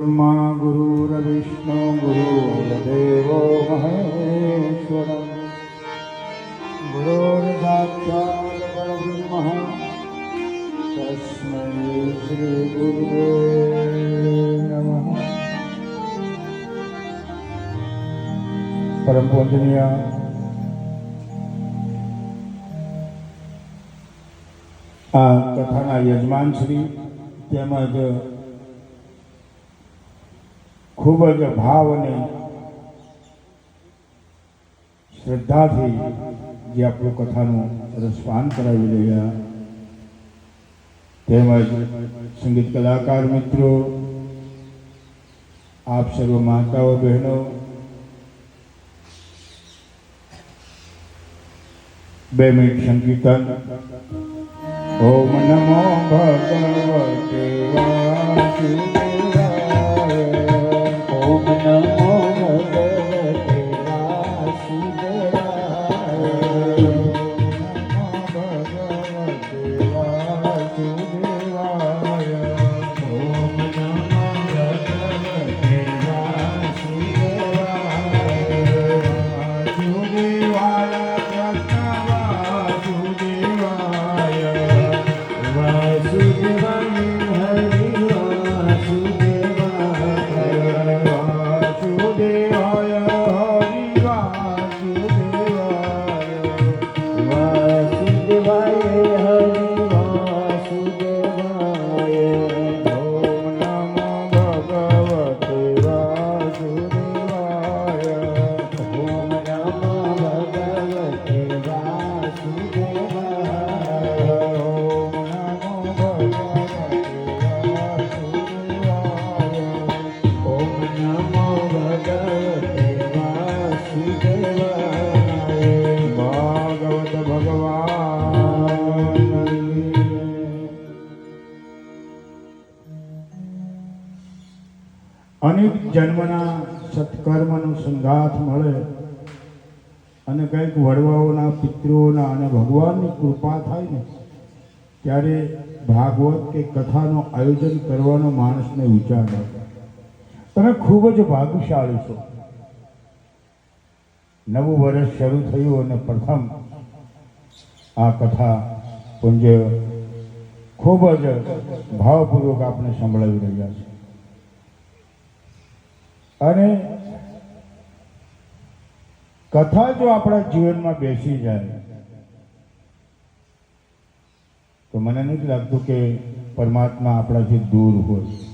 બ્રહ્મા ગુરુર્વિષ્ણુ ગુરુર્દેવો મહેશ્વર ગુરુર્સાક્ષાત પરબ્રહ્મ તસ્મૈ શ્રી ગુરુવે નમઃ આ કથાના યજમાન શ્રી તેમજ ખૂબ જ ભાવ અને શ્રદ્ધાથી જે આપણું કથાનું રસપાન કરાવી રહ્યા. તેમજ સંગીત કલાકાર મિત્રો, આપ સર્વ માતાઓ, બહેનો, બે મિનિટ સંકીર્તન. ઓમ નમો ભગવતે અનેક જન્મના સત્કર્મનો સંગાથ મળે. અને કંઈક વડવાઓના, પિતૃઓના અને ભગવાનની કૃપા થાય ને, ત્યારે ભાગવત કે કથાનું આયોજન કરવાનો માણસને વિચાર આવે. તમે ખૂબ જ ભાગ્યશાળી છો. નવું વર્ષ શરૂ થયું અને પ્રથમ આ કથા પૂંજ ખૂબ જ ભાવપૂર્વક આપણે સંભળાવી રહ્યા છે. અને કથા જો આપણા જીવનમાં બેસી જાય, તો મને નથી લાગતું કે પરમાત્મા આપણાથી દૂર હોય.